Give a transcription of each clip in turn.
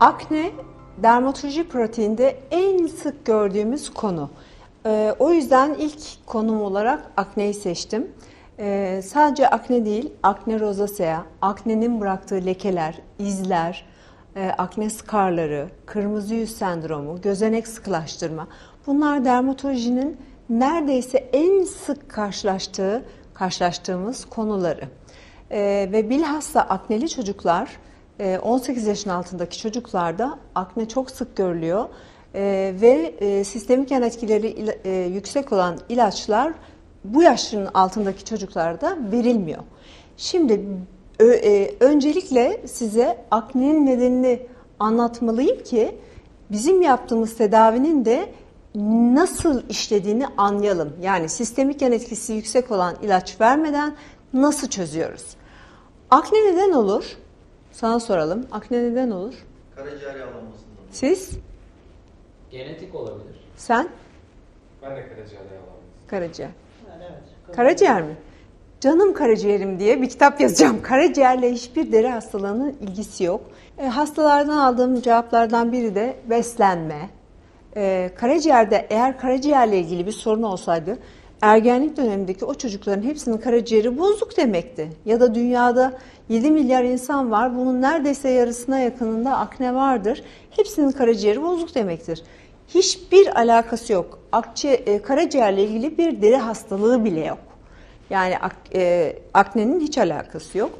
Akne dermatoloji pratiğinde en sık gördüğümüz konu. Ee, o yüzden ilk konum olarak akneyi seçtim. Ee, sadece akne değil, akne rozasea, aknenin bıraktığı lekeler, izler, e, akne skarları, kırmızı yüz sendromu, gözenek sıkılaştırma. Bunlar dermatolojinin neredeyse en sık karşılaştığı, karşılaştığımız konuları. Ee, ve bilhassa akneli çocuklar, 18 yaşın altındaki çocuklarda akne çok sık görülüyor. Ee, ve e, sistemik yan etkileri e, yüksek olan ilaçlar bu yaşın altındaki çocuklarda verilmiyor. Şimdi e, öncelikle size aknenin nedenini anlatmalıyım ki bizim yaptığımız tedavinin de nasıl işlediğini anlayalım. Yani sistemik yan etkisi yüksek olan ilaç vermeden nasıl çözüyoruz? Akne neden olur? Sana soralım. Akne neden olur? Karaciğer yağlanmasından. Siz? Genetik olabilir. Sen? Ben de karaciğer yağlanması. Karaciğer. Yani evet. Karaciğer mi? Canım karaciğerim diye bir kitap yazacağım. Karaciğerle hiçbir deri hastalığının ilgisi yok. E, hastalardan aldığım cevaplardan biri de beslenme. E, karaciğerde eğer karaciğerle ilgili bir sorun olsaydı ergenlik dönemindeki o çocukların hepsinin karaciğeri bozuk demekti. Ya da dünyada 7 milyar insan var. Bunun neredeyse yarısına yakınında akne vardır. Hepsinin karaciğeri bozuk demektir. Hiçbir alakası yok. Akciğer, e, karaciğerle ilgili bir deri hastalığı bile yok. Yani ak, e, aknenin hiç alakası yok.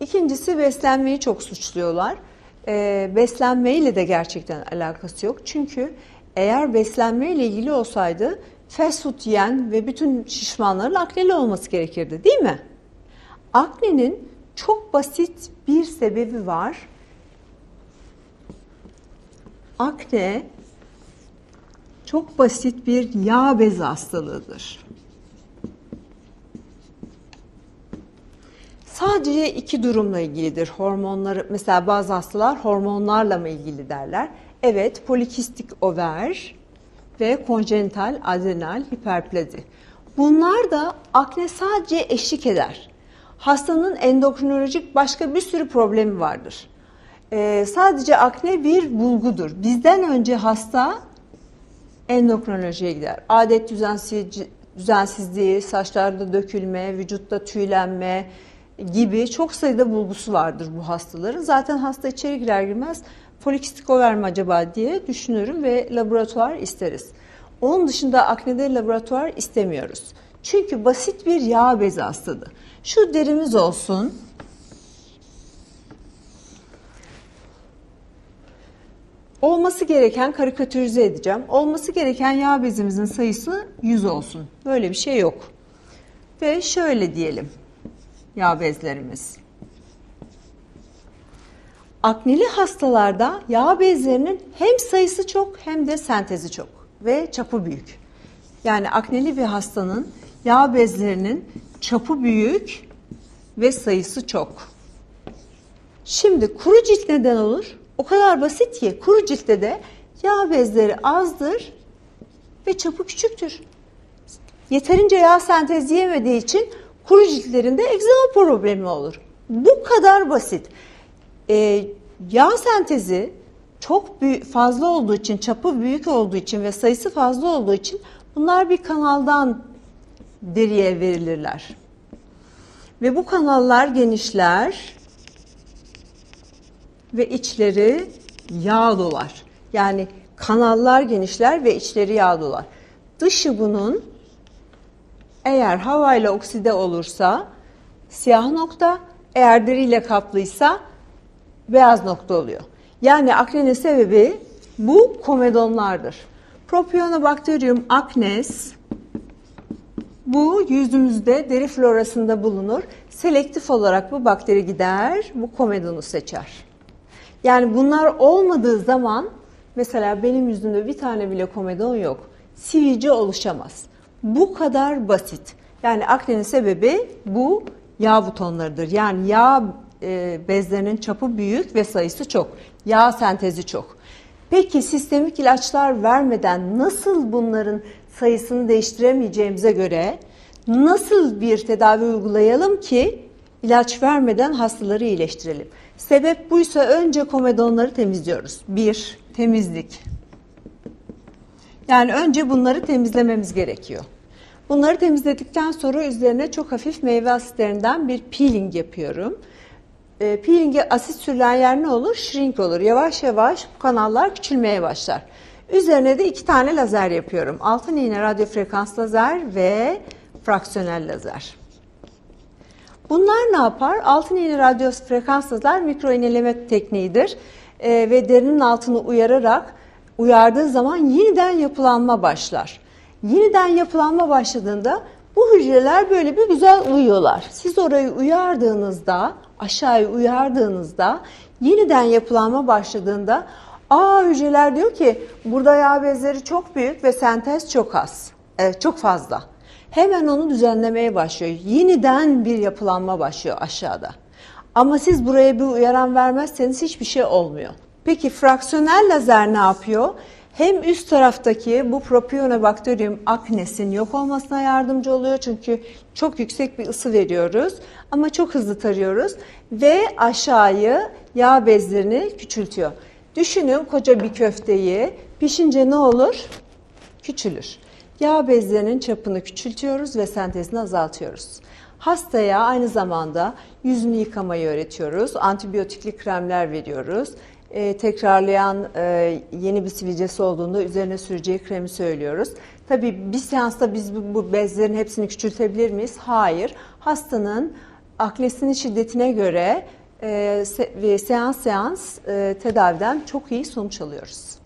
İkincisi beslenmeyi çok suçluyorlar. E, beslenmeyle de gerçekten alakası yok. Çünkü eğer beslenmeyle ilgili olsaydı fast food yiyen ve bütün şişmanların akneli olması gerekirdi değil mi? Aknenin çok basit bir sebebi var. Akne çok basit bir yağ bezi hastalığıdır. Sadece iki durumla ilgilidir. Hormonları mesela bazı hastalar hormonlarla mı ilgili derler. Evet, polikistik over ve konjenital adrenal hiperplazi. Bunlar da akne sadece eşlik eder. Hastanın endokrinolojik başka bir sürü problemi vardır. Ee, sadece akne bir bulgudur. Bizden önce hasta endokrinolojiye gider. Adet düzensiz, düzensizliği, saçlarda dökülme, vücutta tüylenme gibi çok sayıda bulgusu vardır bu hastaların. Zaten hasta içeri girer girmez polikistik over mi acaba diye düşünürüm ve laboratuvar isteriz. Onun dışında aknede laboratuvar istemiyoruz. Çünkü basit bir yağ bezi hastalığı. Şu derimiz olsun. Olması gereken karikatürize edeceğim. Olması gereken yağ bezimizin sayısı 100 olsun. Böyle bir şey yok. Ve şöyle diyelim. Yağ bezlerimiz. Akneli hastalarda yağ bezlerinin hem sayısı çok hem de sentezi çok ve çapı büyük. Yani akneli bir hastanın yağ bezlerinin çapı büyük ve sayısı çok. Şimdi kuru cilt neden olur? O kadar basit ki kuru ciltte de yağ bezleri azdır ve çapı küçüktür. Yeterince yağ sentezleyemediği için kuru ciltlerinde egzama problemi olur. Bu kadar basit. Ee, yağ sentezi çok büyük, fazla olduğu için, çapı büyük olduğu için ve sayısı fazla olduğu için bunlar bir kanaldan deriye verilirler. Ve bu kanallar genişler ve içleri yağ dolar. Yani kanallar genişler ve içleri yağ dolar. Dışı bunun eğer havayla okside olursa siyah nokta, eğer deriyle kaplıysa beyaz nokta oluyor. Yani aknenin sebebi bu komedonlardır. Propionobacterium acnes bu yüzümüzde deri florasında bulunur. Selektif olarak bu bakteri gider, bu komedonu seçer. Yani bunlar olmadığı zaman mesela benim yüzümde bir tane bile komedon yok. Sivilce oluşamaz. Bu kadar basit. Yani aknenin sebebi bu yağ butonlarıdır. Yani yağ e, bezlerinin çapı büyük ve sayısı çok. Yağ sentezi çok. Peki sistemik ilaçlar vermeden nasıl bunların sayısını değiştiremeyeceğimize göre nasıl bir tedavi uygulayalım ki ilaç vermeden hastaları iyileştirelim. Sebep buysa önce komedonları temizliyoruz. Bir, temizlik. Yani önce bunları temizlememiz gerekiyor. Bunları temizledikten sonra üzerine çok hafif meyve asitlerinden bir peeling yapıyorum. E, peeling'e asit sürülen yer ne olur? Shrink olur. Yavaş yavaş bu kanallar küçülmeye başlar. Üzerine de iki tane lazer yapıyorum. Altın iğne radyo frekans lazer ve fraksiyonel lazer. Bunlar ne yapar? Altın iğne radyo frekans lazer mikro iğneleme tekniğidir. E, ve derinin altını uyararak uyardığı zaman yeniden yapılanma başlar. Yeniden yapılanma başladığında bu hücreler böyle bir güzel uyuyorlar. Siz orayı uyardığınızda, aşağıya uyardığınızda yeniden yapılanma başladığında aa hücreler diyor ki burada yağ bezleri çok büyük ve sentez çok az, evet, çok fazla. Hemen onu düzenlemeye başlıyor. Yeniden bir yapılanma başlıyor aşağıda. Ama siz buraya bir uyaran vermezseniz hiçbir şey olmuyor. Peki fraksiyonel lazer ne yapıyor? Hem üst taraftaki bu Propionibacterium acnes'in yok olmasına yardımcı oluyor. Çünkü çok yüksek bir ısı veriyoruz ama çok hızlı tarıyoruz. Ve aşağıyı yağ bezlerini küçültüyor. Düşünün koca bir köfteyi pişince ne olur? Küçülür. Yağ bezlerinin çapını küçültüyoruz ve sentezini azaltıyoruz. Hastaya aynı zamanda yüzünü yıkamayı öğretiyoruz. Antibiyotikli kremler veriyoruz. Ee, tekrarlayan e, yeni bir sivilcesi olduğunda üzerine süreceği kremi söylüyoruz. Tabii bir seansta biz bu, bu bezlerin hepsini küçültebilir miyiz? Hayır. Hastanın aknesinin şiddetine göre e, se- seans seans e, tedaviden çok iyi sonuç alıyoruz.